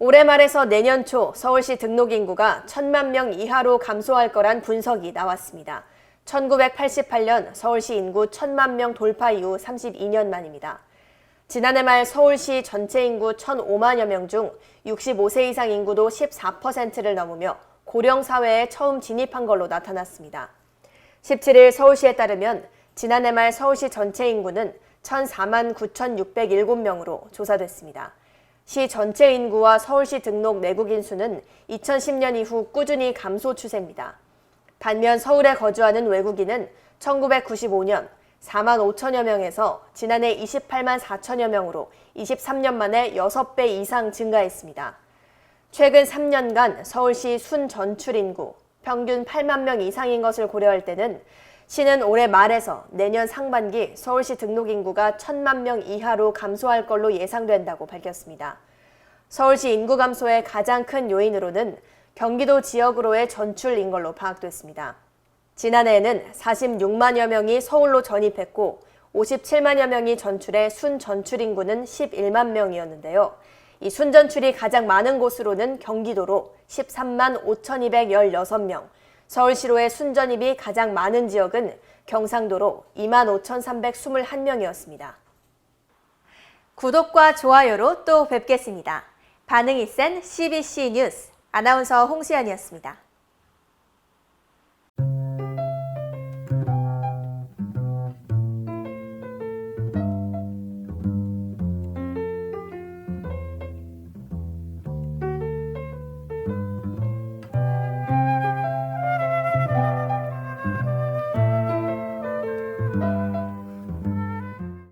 올해 말에서 내년 초 서울시 등록 인구가 천만 명 이하로 감소할 거란 분석이 나왔습니다. 1988년 서울시 인구 천만 명 돌파 이후 32년 만입니다. 지난해 말 서울시 전체 인구 1,005만여 명 중 65세 이상 인구도 14%를 넘으며 고령 사회에 처음 진입한 걸로 나타났습니다. 17일 서울시에 따르면 지난해 말 서울시 전체 인구는 1,004만 9,607명으로 조사됐습니다. 시 전체 인구와 서울시 등록 내국인 수는 2010년 이후 꾸준히 감소 추세입니다. 반면 서울에 거주하는 외국인은 1995년 4만 5천여 명에서 지난해 28만 4천여 명으로 23년 만에 6배 이상 증가했습니다. 최근 3년간 서울시 순 전출 인구 평균 8만 명 이상인 것을 고려할 때는 시는 올해 말에서 내년 상반기 서울시 등록 인구가 1천만 명 이하로 감소할 걸로 예상된다고 밝혔습니다. 서울시 인구 감소의 가장 큰 요인으로는 경기도 지역으로의 전출인 걸로 파악됐습니다. 지난해에는 46만여 명이 서울로 전입했고 57만여 명이 전출해 순 전출 인구는 11만 명이었는데요. 이 순전출이 가장 많은 곳으로는 경기도로 13만 5,216명, 서울시로의 순전입이 가장 많은 지역은 경상도로 2만 5,321명이었습니다. 구독과 좋아요로 또 뵙겠습니다. 반응이 센 CBC 뉴스 아나운서 홍수연이었습니다.